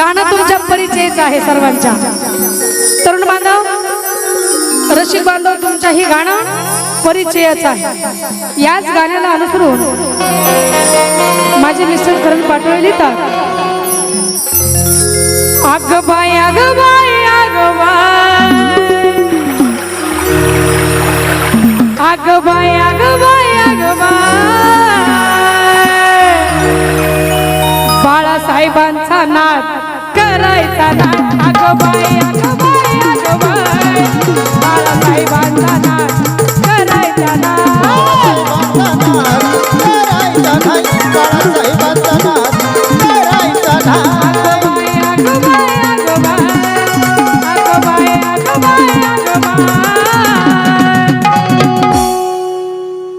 गाणं तुमच्या परिचयच आहे सर्वांच्या. तरुण बांधव रसिक बांधव तुमच्या ही गाणं परिचयच आहे. याच गाण्याला अनुसरून माझे मिस्टर करण पाटोळे लिहितात अग बाय अग बाय अग बाय अग बाय अग बाय अग बाय बाळासाहेबांचा नाद करायचा करायचा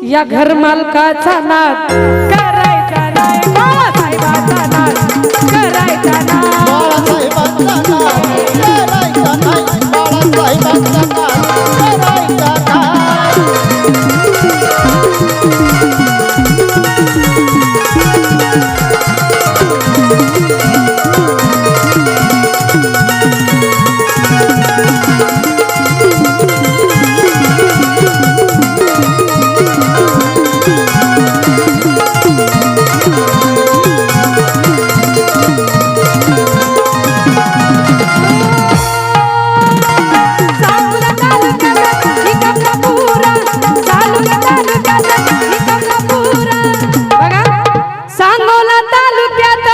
या घर मालकाचा नाद करायचा तालुक्यात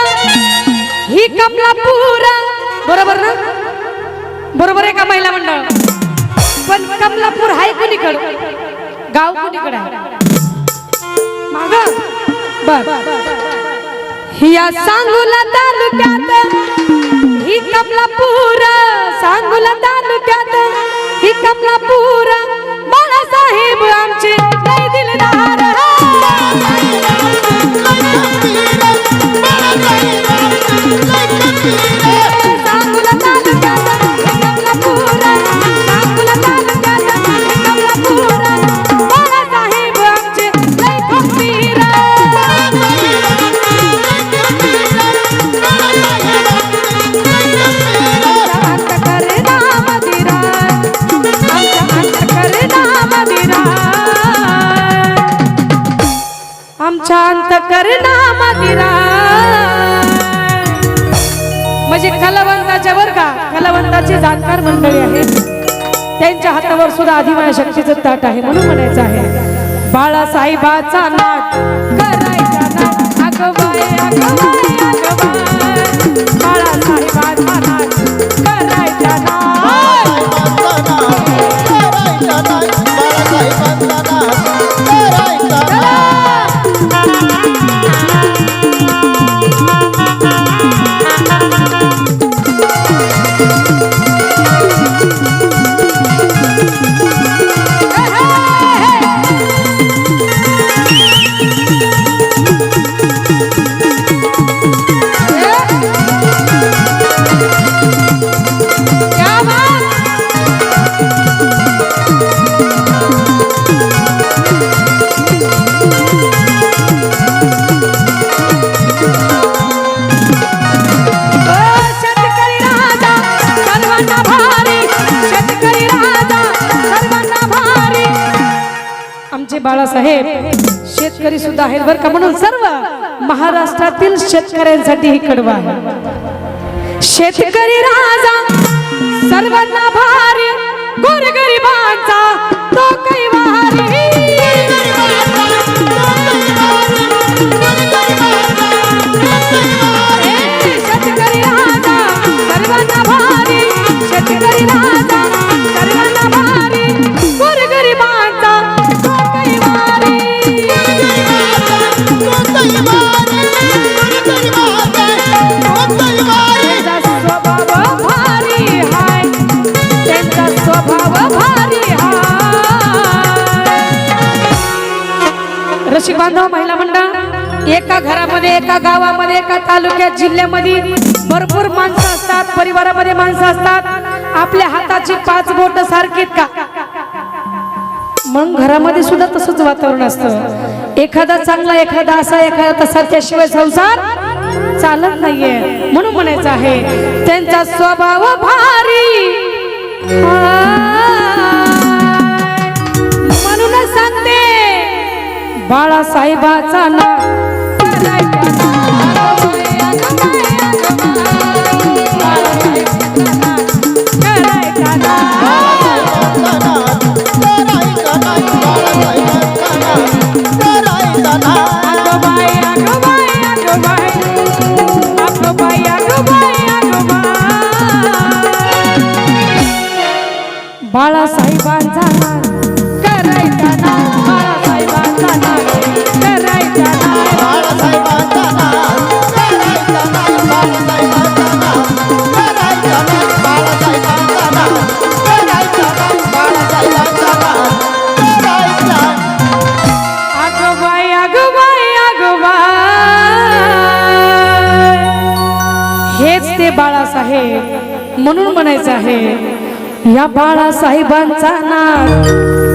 ही कपला पुरा. बरोबर ना? बरोबर आहे का महिला मंडळ? पण कमलापूर हाय कुणीकडं? गाव कुणीकडे आहे? माग? बर. या सांगोला तालुक्यात ही कमलापूर. सांगोला तालुक्यात ही कमलापूर. करना मदिरा म्हणजे कलावंताच्या वर का कलावंताचे जाणकार मंडळी आहेत त्यांच्या हातावर सुद्धा आदिमाया शक्तीचं ताट आहे म्हणून म्हणायचं आहे. बाळासाहेबाचा नाट करायचा बाळासाहेबाचा नाट आमचे बाळासाहेब शेतकरी सुद्धा आहेत बरं का? म्हणून सर्व महाराष्ट्रातील शेतकऱ्यांसाठी ही कडवा आहे. शेतकरी राजा सर्वांना कृषी बांधव महिला मंडळ एका घरामध्ये एका गावामध्ये एका तालुक्यात जिल्ह्यामध्ये भरपूर माणसं असतात परिवारामध्ये माणसं असतात. आपल्या हाताची पाच बोट सारखीत का? मग घरामध्ये सुद्धा तसंच वातावरण असतं. एखादा चांगला एखादा असा एखादा तसा त्याशिवाय संसार चालत नाहीये. म्हणून म्हणायचं आहे त्यांचा स्वभाव भारी. बाळासाहेबाचा ना गेले बाळासाहेब म्हणून म्हणायचं आहे या बाळासाहेबांचा नाद